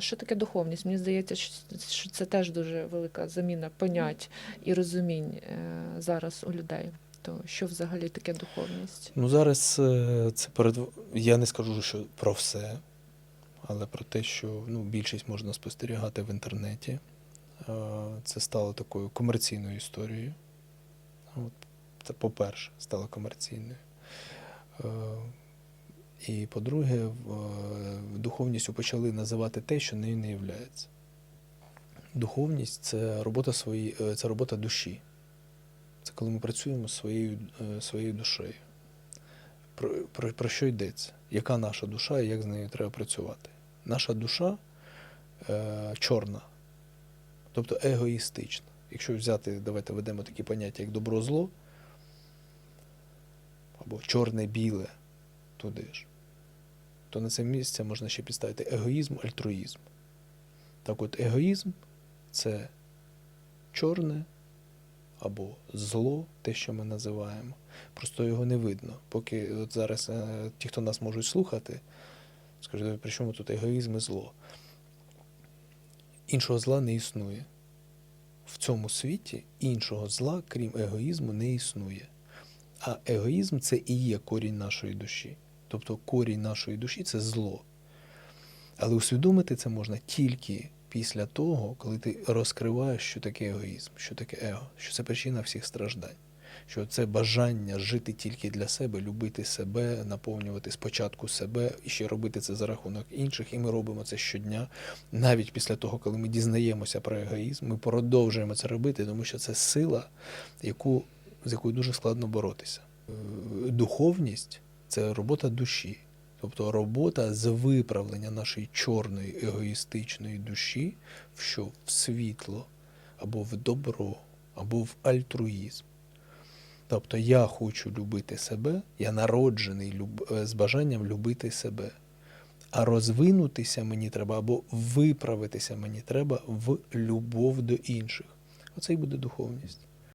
Що таке духовність? Мені здається, що це теж дуже велика заміна понять і розумінь е, зараз у людей. То що взагалі таке духовність? Ну зараз е, це перед я не скажу, що про все, але про те, що ну, більшість можна спостерігати в інтернеті. Е, Це стало такою комерційною історією. От, Це, по-перше, стало комерційною. І по-друге, духовністю почали називати те, що нею не являється. Духовність це робота свої, е, це робота душі. Це коли ми працюємо своєю, е, своєю душею. Про, про, про що йдеться? Яка наша душа і як з нею треба працювати? Наша душа е, чорна, тобто егоїстична. Якщо взяти, давайте ведемо такі поняття, як добро-зло, або чорне-біле, туди ж, то на це місце можна ще підставити егоїзм, альтруїзм. Так от, егоїзм це чорне або зло, те, що ми називаємо. Просто його не видно. Поки от зараз е, ті, хто нас можуть слухати, скажуть, при чому тут егоїзм і зло? Іншого зла не існує. В цьому світі іншого зла, крім егоїзму, не існує. А егоїзм це і є корінь нашої душі. Тобто корінь нашої душі це зло. Але усвідомити це можна тільки після того, коли ти розкриваєш, що таке егоїзм, що таке его, що це причина всіх страждань, що це бажання жити тільки для себе, любити себе, наповнювати спочатку себе і ще робити це за рахунок інших. І ми робимо це щодня, навіть після того, коли ми дізнаємося про егоїзм, ми продовжуємо це робити, тому що це сила, яку, з якою дуже складно боротися. Е, Духовність це робота душі. Тобто робота з виправлення нашої чорної егоїстичної душі в що в світло, або в добро, або в альтруїзм. Тобто я хочу любити себе, я народжений люб... е, з бажанням любити себе. А розвинутися мені треба, або виправитися мені треба в любов до інших. Оце і буде духовність.